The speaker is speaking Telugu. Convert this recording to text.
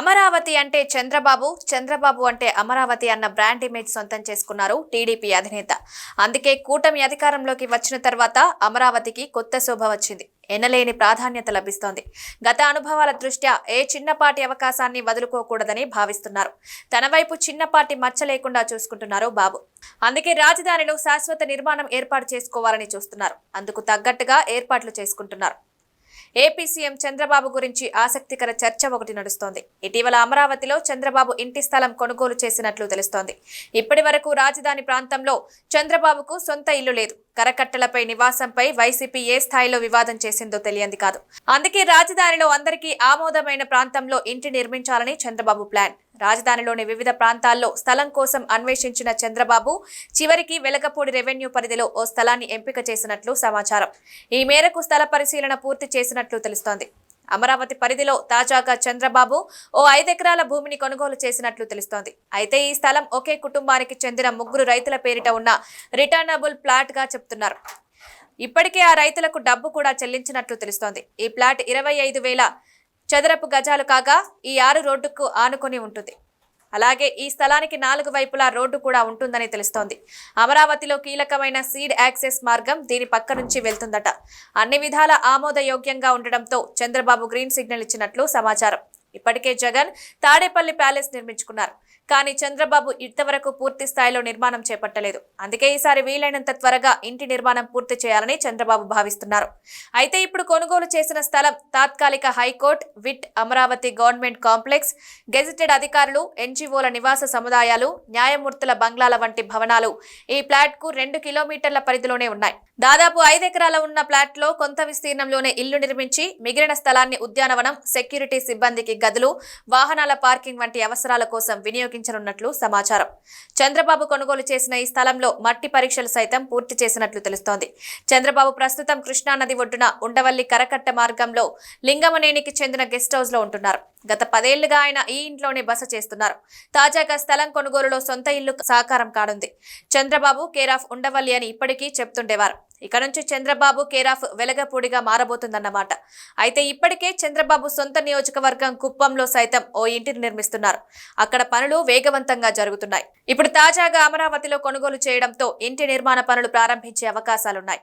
అమరావతి అంటే చంద్రబాబు చంద్రబాబు అంటే అమరావతి అన్న బ్రాండ్ ఇమేజ్ సొంతం చేసుకున్నారు టీడీపీ అధినేత. అందుకే కూటమి అధికారంలోకి వచ్చిన తర్వాత అమరావతికి కొత్త శోభ వచ్చింది. ఎనలేని ప్రాధాన్యత లభిస్తోంది. గత అనుభవాల దృష్ట్యా ఏ చిన్నపాటి అవకాశాన్ని వదులుకోకూడదని భావిస్తున్నారు. తన వైపు చిన్నపాటి మచ్చ లేకుండా చూసుకుంటున్నారు బాబు. అందుకే రాజధానిలో శాశ్వత నిర్మాణం ఏర్పాటు చేసుకోవాలని చూస్తున్నారు. అందుకు తగ్గట్టుగా ఏర్పాట్లు చేసుకుంటున్నారు. ఏపీ సీఎం చంద్రబాబు గురించి ఆసక్తికర చర్చ ఒకటి నడుస్తోంది. ఇటీవల అమరావతిలో చంద్రబాబు ఇంటి స్థలం కొనుగోలు చేసినట్లు తెలుస్తోంది. ఇప్పటి వరకు రాజధాని ప్రాంతంలో చంద్రబాబుకు సొంత ఇల్లు లేదు. కరకట్టలపై నివాసంపై వైసీపీ ఏ స్థాయిలో వివాదం చేసిందో తెలియంది కాదు. అందుకే రాజధానిలో అందరికీ ఆమోదమైన ప్రాంతంలో ఇంటి నిర్మించాలని చంద్రబాబు ప్లాన్. రాజధానిలోని వివిధ ప్రాంతాల్లో స్థలం కోసం అన్వేషించిన చంద్రబాబు చివరికి వెలగపూడి రెవెన్యూ పరిధిలో ఓ స్థలాన్ని ఎంపిక చేసినట్లు సమాచారం. ఈ మేరకు స్థల పరిశీలన పూర్తి చేసినట్లు తెలుస్తోంది. అమరావతి పరిధిలో తాజాగా చంద్రబాబు ఓ ఐదెకరాల భూమిని కొనుగోలు చేసినట్లు తెలుస్తోంది. అయితే ఈ స్థలం ఒకే కుటుంబానికి చెందిన ముగ్గురు రైతుల పేరిట ఉన్న రిటర్నబుల్ ప్లాట్గా చెప్తున్నారు. ఇప్పటికే ఆ రైతులకు డబ్బు కూడా చెల్లించినట్లు తెలుస్తోంది. ఈ ప్లాట్ ఇరవై ఐదు వేల చదరపు గజాలు కాగా ఈ ఆరు రోడ్డుకు ఆనుకొని ఉంటుంది. అలాగే ఈ స్థలానికి నాలుగు వైపులా రోడ్డు కూడా ఉంటుందని తెలుస్తోంది. అమరావతిలో కీలకమైన సీడ్ యాక్సెస్ మార్గం దీని పక్క నుంచి వెళ్తుందట. అన్ని విధాల ఆమోదయోగ్యంగా ఉండడంతో చంద్రబాబు గ్రీన్ సిగ్నల్ ఇచ్చినట్లు సమాచారం. ఇప్పటికే జగన్ తాడేపల్లి ప్యాలెస్ నిర్మించుకున్నారు. కానీ చంద్రబాబు ఇంతవరకు పూర్తి స్థాయిలో నిర్మాణం చేపట్టలేదు. అందుకే ఈసారి వీలైనంత త్వరగా ఇంటి నిర్మాణం పూర్తి చేయాలని చంద్రబాబు భావిస్తున్నారు. అయితే ఇప్పుడు కొనుగోలు చేసిన స్థలం తాత్కాలిక హైకోర్టు విట్ అమరావతి గవర్నమెంట్ కాంప్లెక్స్ గెజిటెడ్ అధికారులు ఎన్జీఓల నివాస సముదాయాలు న్యాయమూర్తుల బంగ్లాల వంటి భవనాలు ఈ ప్లాట్కు రెండు కిలోమీటర్ల పరిధిలోనే ఉన్నాయి. దాదాపు ఐదు ఎకరాల ఉన్న ప్లాట్లో కొంత విస్తీర్ణంలోనే ఇల్లు నిర్మించి మిగిలిన స్థలాన్ని ఉద్యానవనం సెక్యూరిటీ సిబ్బందికి గదులు వాహనాల పార్కింగ్ వంటి అవసరాల కోసం వినియోగించనున్నట్లు సమాచారం. చంద్రబాబు కొనుగోలు చేసిన ఈ స్థలంలో మట్టి పరీక్షలు సైతం పూర్తి చేసినట్లు తెలుస్తోంది. చంద్రబాబు ప్రస్తుతం కృష్ణానది ఒడ్డున ఉండవల్లి కరకట్ట మార్గంలో లింగమనేనికి చెందిన గెస్ట్ హౌస్లో ఉంటున్నారు. గత పదేళ్ళుగా ఆయన ఈ ఇంట్లోనే బస చేస్తున్నారు. తాజాగా స్థలం కొనుగోలులో సొంత ఇల్లు సాకారం కానుంది. చంద్రబాబు కేరాఫ్ ఉండవల్లి అని ఇప్పటికీ చెప్తుండేవారు. ఇక నుంచి చంద్రబాబు కేరాఫ్ వెలగపూడిగా మారబోతుందన్నమాట. అయితే ఇప్పటికే చంద్రబాబు సొంత నియోజకవర్గం కుప్పంలో సైతం ఓ ఇంటిని నిర్మిస్తున్నారు. అక్కడ పనులు వేగవంతంగా జరుగుతున్నాయి. ఇప్పుడు తాజాగా అమరావతిలో కొనుగోలు చేయడంతో ఇంటి నిర్మాణ పనులు ప్రారంభించే అవకాశాలున్నాయి.